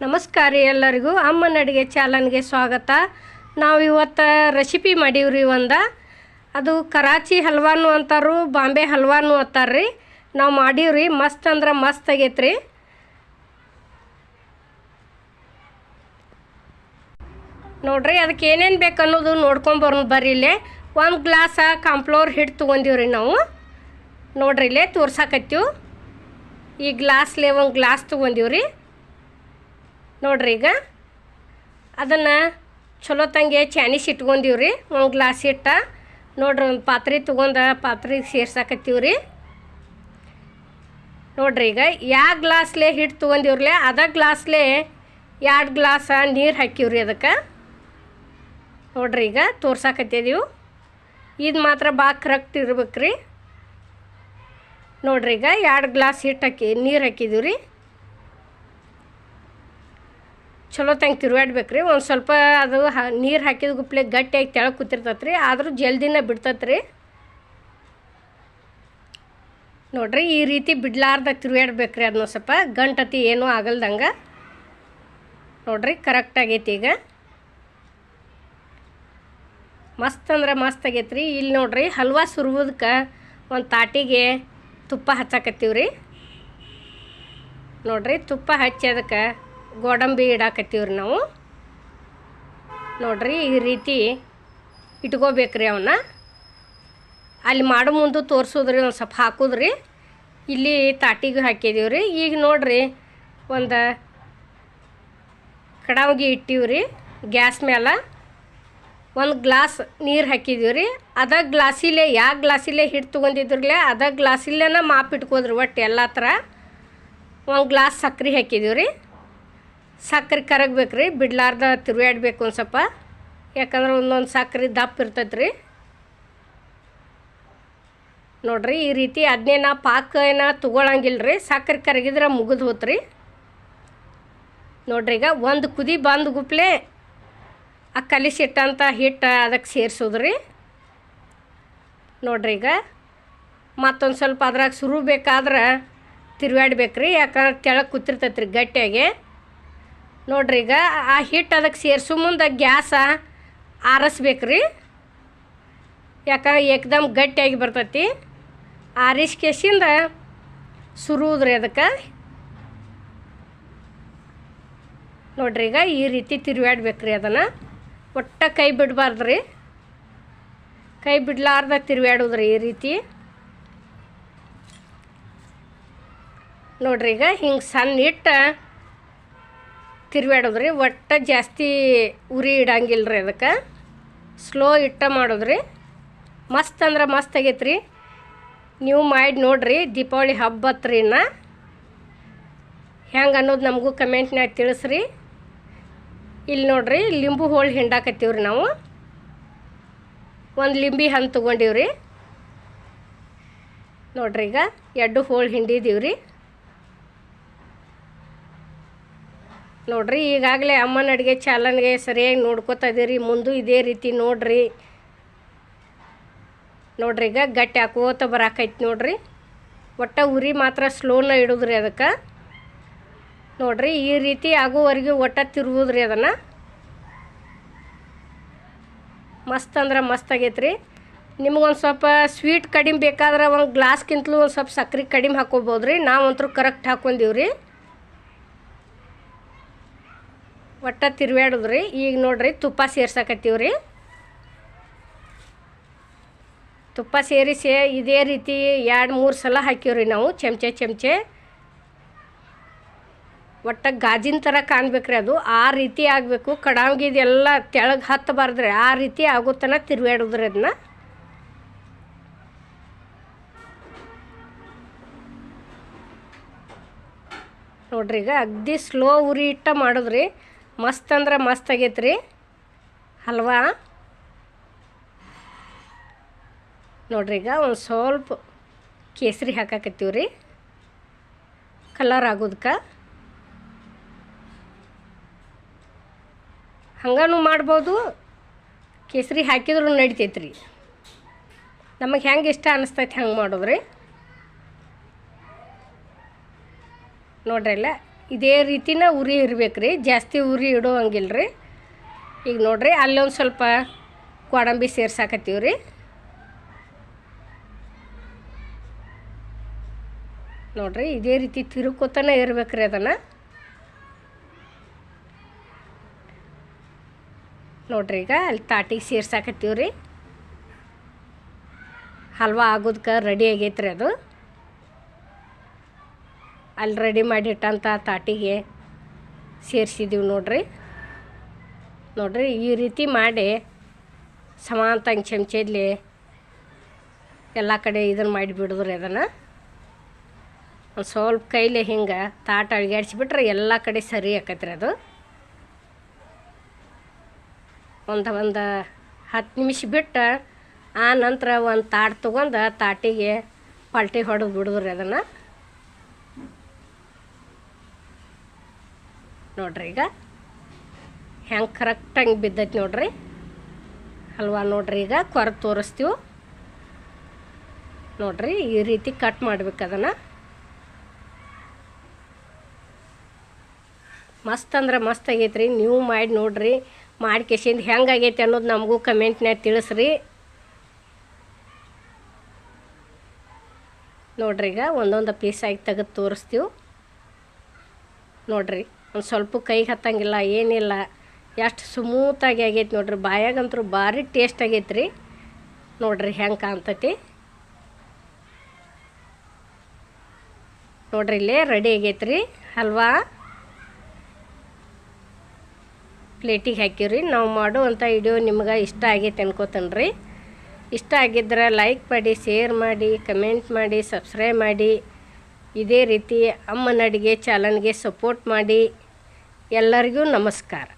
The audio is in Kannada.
ನಮಸ್ಕಾರ ರೀ ಎಲ್ಲರಿಗೂ. ಅಮ್ಮನ ಅಡುಗೆ ಚಾಲನ್ಗೆ ಸ್ವಾಗತ. ನಾವು ಇವತ್ತು ರೆಸಿಪಿ ಮಾಡೀವ್ರಿ ಒಂದು. ಅದು ಕರಾಚಿ ಹಲ್ವಾನು ಅಂತಾರು, ಬಾಂಬೆ ಹಲ್ವಾನು ಅಂತಾರ್ರಿ ನಾವು ಮಾಡೀವ್ರಿ, ಮಸ್ತ್ ಅಂದ್ರೆ ಮಸ್ತ್ ಆಗೈತ್ರಿ. ನೋಡ್ರಿ ಅದಕ್ಕೆ ಏನೇನು ಬೇಕನ್ನೋದು ಅನ್ನೋದು ಬರೀಲೆ ಒಂದು ಗ್ಲಾಸ ಕಾಂಪ್ಲೋರ್ ಹಿಟ್ಟು ತೊಗೊಂಡೀವ್ರಿ ನಾವು. ನೋಡ್ರಿ ಇಲ್ಲೇ ತೋರ್ಸಾಕತ್ತೀವಿ. ಈ ಗ್ಲಾಸ್ಲೆ ಒಂದು ಗ್ಲಾಸ್ ತೊಗೊಂಡೀವ್ರಿ. ನೋಡ್ರಿ ಈಗ. ಅದನ್ನು ಚಲೋ ತಂಗೆ ಚಾನಿಸ್ ಇಟ್ಕೊಂಡೀವ್ರಿ. ಒಂದು ಗ್ಲಾಸ್ ಇಟ್ಟ ನೋಡ್ರಿ ಒಂದು ಪಾತ್ರೆ ತೊಗೊಂಡ ಪಾತ್ರೆಗೆ ರೀ ನೋಡ್ರಿ ಈಗ ಯಾವ ಗ್ಲಾಸ್ಲೆ ಹಿಟ್ಟು ತೊಗೊಂಡಿವ್ರಲೆ, ಅದ ಗ್ಲಾಸ್ಲೆ ಎರಡು ಗ್ಲಾಸ ನೀರು ಹಾಕಿವ್ರಿ ಅದಕ್ಕೆ. ನೋಡ್ರಿ ಈಗ ತೋರ್ಸಾಕತ್ತಿದೀವಿ. ಇದು ಮಾತ್ರ ಭಾಳ ಕರೆಕ್ಟ್ ಇರ್ಬೇಕು ರೀ ನೋಡ್ರಿ ಈಗ ಎರಡು ಗ್ಲಾಸ್ ಹಿಟ್ಟು ಹಾಕಿ ನೀರು ಹಾಕಿದೀವಿ ರೀ ಚಲೋ ತಂಗೆ ತಿರುಗಾಡ್ಬೇಕು ರೀ ಒಂದು ಸ್ವಲ್ಪ ಅದು ನೀರು ಹಾಕಿದ ಗುಪ್ಲೆ ಗಟ್ಟಿಯಾಗಿ ತೆಳಗೆ ಕೂತಿರ್ತೈತೆ ರೀ ಆದರೂ ಜಲ್ದಿನ ಬಿಡ್ತೈತೆ ರೀ ನೋಡ್ರಿ, ಈ ರೀತಿ ಬಿಡ್ಲಾರ್ದ ತಿರುಗಾಡ್ಬೇಕು ರೀ ಅದನ್ನ ಸ್ವಲ್ಪ. ಗಂಟತಿ ಏನೂ ಆಗಲ್ದಂಗೆ. ನೋಡ್ರಿ ಕರೆಕ್ಟ್ ಆಗೈತಿ ಈಗ. ಮಸ್ತ್ ಅಂದ್ರೆ ಮಸ್ತ್ ಆಗೈತೆ ರೀ ಇಲ್ಲಿ ನೋಡ್ರಿ, ಹಲ್ವಾ ಸುರುವುದಕ್ಕೆ ಒಂದು ತಾಟಿಗೆ ತುಪ್ಪ ಹಚ್ಚಾಕತ್ತೀವಿ ರೀ ನೋಡ್ರಿ, ತುಪ್ಪ ಹಚ್ಚಿ ಅದಕ್ಕೆ ಗೋಡಂಬಿ ಇಡಾಕತ್ತೀವ್ರಿ ನಾವು. ನೋಡ್ರಿ ಈ ರೀತಿ ಇಟ್ಕೋಬೇಕ್ರಿ ಅವನ್ನ ಅಲ್ಲಿ ಮಾಡೋ ಮುಂದೆ ತೋರಿಸೋದ್ರಿ, ಒಂದು ಸ್ವಲ್ಪ ಹಾಕೋದ್ರಿ. ಇಲ್ಲಿ ತಾಟಿಗೆ ಹಾಕಿದೀವಿ ರೀ ಈಗ ನೋಡ್ರಿ, ಒಂದು ಕಡಾವಿಗೆ ಇಟ್ಟಿವ್ರಿ, ಗ್ಯಾಸ್ ಮೇಲೆ ಒಂದು ಗ್ಲಾಸ್ ನೀರು ಹಾಕಿದೀವಿ ರೀ ಅದ ಗ್ಲಾಸಿಲೆ ಯಾವ ಗ್ಲಾಸಿಲೆ ಹಿಟ್ಟು ತೊಗೊಂಡಿದ್ರಲ್ಲೇ ಅದ ಗ್ಲಾಸಿಲ್ಲೇನ ಮಾಪಿಟ್ಕೋದ್ರಿ ಒಟ್ಟು ಎಲ್ಲ ಥರ ಒಂದು ಗ್ಲಾಸ್ ಸಕ್ರೆ ಹಾಕಿದೀವಿ ರೀ ಸಕ್ರೆ ಕರಗಬೇಕು ರೀ ಬಿಡ್ಲಾರ್ದ ತಿರುಗಾಡ್ಬೇಕು ಒಂದು ಸ್ವಲ್ಪ. ಯಾಕಂದ್ರೆ ಒಂದೊಂದು ಸಕ್ಕರೆ ದಪ್ಪ ಇರ್ತೈತೆ ರೀ ನೋಡ್ರಿ, ಈ ರೀತಿ ಅದನ್ನೇ ನಾ ಪಾಕ ಏನ ತೊಗೊಳಂಗಿಲ್ಲ ರೀ ಸಕ್ಕರೆ ಕರಗಿದ್ರೆ ಮುಗಿದು ಹೋತ್ರಿ. ನೋಡ್ರಿ, ಈಗ ಒಂದು ಕುದಿ ಬಂದು ಗುಪ್ಲೆ ಆ ಕಲಿಸಿಟ್ಟಂಥ ಹಿಟ್ಟು ಅದಕ್ಕೆ ಸೇರಿಸೋದು ರೀ ನೋಡ್ರಿ, ಈಗ ಮತ್ತೊಂದು ಸ್ವಲ್ಪ ಅದ್ರಾಗ ಸುರು ಬೇಕಾದ್ರೆ ತಿರುಗಾಡ್ಬೇಕು ರೀ ಯಾಕಂದ್ರೆ ಕೆಳಗೆ ಕೂತಿರ್ತೈತೆ ರೀ ಗಟ್ಟಿಯಾಗಿ. ನೋಡ್ರಿ ಈಗ ಆ ಹಿಟ್ಟು ಅದಕ್ಕೆ ಸೇರಿಸೋ, ಮುಂದೆ ಗ್ಯಾಸ ಆರಿಸ್ಬೇಕು ರೀ ಯಾಕಂದ್ರೆ ಏಕ್ದಮ್ ಗಟ್ಟಿಯಾಗಿ ಬರ್ತೈತಿ. ಆರಿಸ್ಕೇಸಿಂದ ಸುರುವುದ್ರಿ ಅದಕ್ಕೆ. ನೋಡ್ರಿ ಈಗ ಈ ರೀತಿ ತಿರುವಾಡ್ಬೇಕ್ರಿ ಅದನ್ನು. ಒಟ್ಟ ಕೈ ಬಿಡಬಾರ್ದ್ರಿ. ಕೈ ಬಿಡ್ಲಾರ್ದ ತಿರುವಾಡೋದ್ರಿ ಈ ರೀತಿ. ನೋಡ್ರಿ ಈಗ ಹಿಂಗೆ ಸಣ್ಣ ಇಟ್ಟು ತಿರುಗಾಡೋದ್ರಿ ಒಟ್ಟು ಜಾಸ್ತಿ ಉರಿ ಇಡಂಗಿಲ್ಲ ರೀ ಅದಕ್ಕೆ. ಸ್ಲೋ ಇಟ್ಟ ಮಾಡೋದ್ರಿ. ಮಸ್ತ್ ಅಂದ್ರೆ ಮಸ್ತ್ ಆಗೈತೆ ರೀ ನೀವು ಮಾಡಿ ನೋಡ್ರಿ, ದೀಪಾವಳಿ ಹಬ್ಬ ಇನ್ನು. ಹೆಂಗೆ ಅನ್ನೋದು ನಮಗೂ ಕಮೆಂಟ್ನಾಗ ತಿಳಿಸ್ರಿ. ಇಲ್ಲಿ ನೋಡ್ರಿ, ಲಿಂಬು ಹೋಳು ರೀ ನಾವು. ಒಂದು ಲಿಂಬಿ ಹಣ್ಣು ತೊಗೊಂಡೀವ್ರಿ. ನೋಡ್ರಿ ಈಗ ಎರಡು ಹೋಳು ಹಿಂಡಿದೀವ್ರಿ. ನೋಡ್ರಿ, ಈಗಾಗಲೇ ಅಮ್ಮನ ಅಡುಗೆ ಚಾಲನ್ಗೆ ಸರಿಯಾಗಿ ನೋಡ್ಕೋತಾ ಇದೀರಿ, ಮುಂದೆ ಇದೇ ರೀತಿ ನೋಡ್ರಿ. ನೋಡ್ರಿ, ಈಗ ಗಟ್ಟಿ ಹಾಕೋತ ಬರಾಕೈತಿ ನೋಡ್ರಿ. ಒಟ್ಟ ಉರಿ ಮಾತ್ರ ಸ್ಲೋನ ಇಡೋದ್ರಿ ಅದಕ್ಕೆ. ನೋಡ್ರಿ, ಈ ರೀತಿ ಆಗೋವರೆಗೂ ಒಟ್ಟ ತಿರುವುದ್ರಿ ಅದನ್ನು. ಮಸ್ತ್ ಅಂದ್ರೆ ಮಸ್ತ್ ಆಗೈತ್ರಿ. ನಿಮ್ಗೊಂದು ಸ್ವಲ್ಪ ಸ್ವೀಟ್ ಕಡಿಮೆ ಬೇಕಾದ್ರೆ ಒಂದು ಗ್ಲಾಸ್ಗಿಂತಲೂ ಒಂದು ಸ್ವಲ್ಪ ಸಕ್ರೆ ಕಡಿಮೆ ಹಾಕೋಬೋದು ರೀ ನಾವಂತರೂ ಕರೆಕ್ಟ್ ಹಾಕೊಂಡೀವ್ರಿ. ಒಟ್ಟ ತಿರುವಾಡೋದ್ರಿ ಈಗ ನೋಡ್ರಿ ತುಪ್ಪ ಸೇರ್ಸಕತ್ತೀವ್ರಿ. ತುಪ್ಪ ಸೇರಿಸಿ ಇದೇ ರೀತಿ ಎರಡು, ಮೂರು ಸಲ ಹಾಕಿವ್ರಿ ನಾವು ಚಮಚೆ ಚಮಚೆ. ಒಟ್ಟು ಗಾಜಿನ ಥರ ಕಾಣ್ಬೇಕ್ರಿ ಅದು. ಆ ರೀತಿ ಆಗಬೇಕು. ಕಡಾಂಗಿದೆಲ್ಲ ತೆಳಗೆ ಹತ್ತಬಾರ್ದ್ರಿ ಆ ರೀತಿ ಆಗುತ್ತನ ತಿರುಗಾಡೋದ್ರಿ ಅದನ್ನ ನೋಡ್ರಿ ಈಗ ಅಗ್ದಿ ಸ್ಲೋ ಉರಿ ಇಟ್ಟ ಮಾಡೋದ್ರಿ. ಮಸ್ತ್ ಅಂದ್ರೆ ಮಸ್ತ್ ಆಗೈತ್ರಿ. ಹಲ್ವಾ ನೋಡ್ರಿ ಈಗ ಒಂದು ಸ್ವಲ್ಪ ಕೇಸರಿ ಹಾಕಾಕತ್ತೀವಿ ರೀ ಕಲರ್ ಆಗೋದಕ್ಕೆ ಹಂಗೂ ಮಾಡ್ಬೋದು. ಕೇಸರಿ ಹಾಕಿದ್ರು ರೀ ನಮಗೆ ಹೆಂಗೆ ಇಷ್ಟ ಅನಿಸ್ತೈತೆ ಹಂಗೆ ಮಾಡೋದ್ರಿ. ನೋಡ್ರಿ ಇಲ್ಲ ಇದೇ ರೀತಿನ ಉರಿ ಇರ್ಬೇಕು ರೀ. ಜಾಸ್ತಿ ಉರಿ ಇಡೋ ಹಂಗಿಲ್ಲ ರೀ. ಈಗ ನೋಡಿರಿ ಅಲ್ಲೊಂದು ಸ್ವಲ್ಪ ಗೋಡಂಬಿ ಸೇರ್ಸಾಕತ್ತೀವಿ ರೀ. ನೋಡಿರಿ, ಇದೇ ರೀತಿ ತಿರುಕೋತನ ಇರ್ಬೇಕು ರೀ ಅದನ್ನು. ನೋಡ್ರಿ, ಈಗ ಅಲ್ಲಿ ತಾಟಿಗೆ ಸೇರ್ಸಾಕತ್ತೀವಿ ರೀ. ಹಲ್ವಾ ಆಗೋದಕ್ಕೆ ರೆಡಿ ಆಗೈತ್ರಿ ಅದು. ಅಲ್ಲಿ ರೆಡಿ ಮಾಡಿಟ್ಟಂಥ ತಾಟಿಗೆ ಸೇರಿಸಿದ್ದೀವಿ ನೋಡ್ರಿ. ನೋಡ್ರಿ, ಈ ರೀತಿ ಮಾಡಿ ಸಮಾನತಂಗೆ ಚಮಚಲ್ಲಿ ಎಲ್ಲ ಕಡೆ ಇದನ್ನು ಮಾಡಿಬಿಡಿದ್ರಿ ಅದನ್ನು. ಒಂದು ಸ್ವಲ್ಪ ಕೈಲಿ ಹಿಂಗೆ ತಾಟ ಅಳ್ಗಾಡ್ಸಿಬಿಟ್ರೆ ಎಲ್ಲ ಕಡೆ ಸರಿ ಆಕತ್ರಿ ಅದು. ಒಂದು ಒಂದು ಹತ್ತು ನಿಮಿಷ ಬಿಟ್ಟು ಆ ನಂತರ ಒಂದು ತಾಟ್ ತೊಗೊಂಡು ತಾಟಿಗೆ ಪಲ್ಟಿ ಹೊಡೆದು ಬಿಡಿದ್ರಿ ಅದನ್ನು. ನೋಡ್ರಿ ಈಗ. ಹೆಂಗೆ ಹಂಗೆ ಬಿದ್ದೈತೆ ನೋಡ್ರಿ. ಹಲ್ವಾ ನೋಡ್ರಿ ಈಗ ಕೊರ ತೋರಿಸ್ತೀವಿ. ನೋಡ್ರಿ ಈ ರೀತಿ ಕಟ್ ಮಾಡ್ಬೇಕು ಅದನ್ನು. ಮಸ್ತ್ ಅಂದ್ರೆ ಮಸ್ತ್ ಆಗೈತೆ ರೀ ನೀವು ಮಾಡಿ ನೋಡ್ರಿ. ಮಾಡಿ ಕೆಸಿಂದ ಹೆಂಗೆ ಆಗೈತೆ ಅನ್ನೋದು ನಮಗೂ ಕಮೆಂಟ್ನ್ಯಾಗ ತಿಳಿಸ್ರಿ. ನೋಡ್ರಿ ಈಗ ಒಂದೊಂದು ಪೀಸ್ ಆಗಿ ತೆಗೆದು ತೋರಿಸ್ತೀವಿ. ನೋಡ್ರಿ. ಒಂದು ಸ್ವಲ್ಪ ಕೈಗೆ ಹತ್ತಂಗಿಲ್ಲ, ಏನಿಲ್ಲ. ಎಷ್ಟು ಸ್ಮೂತಾಗಿ ಆಗೈತೆ ನೋಡ್ರಿ. ಬಾಯಾಗಂತೂ ಭಾರಿ ಟೇಸ್ಟ್ ಆಗೈತೆ ರೀ ನೋಡ್ರಿ ಹೆಂಗೆ ಕಾಣ್ತೈತಿ. ನೋಡ್ರಿ ಇಲ್ಲೇ ರೆಡಿ ಆಗೈತೆ ರೀ ಹಲ್ವಾ. ಪ್ಲೇಟಿಗೆ ಹಾಕಿವ್ರಿ. ನಾವು ಮಾಡುವಂಥ ವಿಡಿಯೋ ನಿಮ್ಗೆ ಇಷ್ಟ ಆಗೈತೆ ಅನ್ಕೋತೀನಿ ರೀ ಇಷ್ಟ ಆಗಿದ್ರೆ ಲೈಕ್ ಮಾಡಿ ಶೇರ್ ಮಾಡಿ ಕಮೆಂಟ್ ಮಾಡಿ ಸಬ್ಸ್ಕ್ರೈಬ್ ಮಾಡಿ. ಇದೇ ರೀತಿ ಅಮ್ಮನ ಅಡುಗೆ ಚಾನಲ್ಗೆ ಸಪೋರ್ಟ್ ಮಾಡಿ. ಎಲ್ಲರಿಗೂ ನಮಸ್ಕಾರ.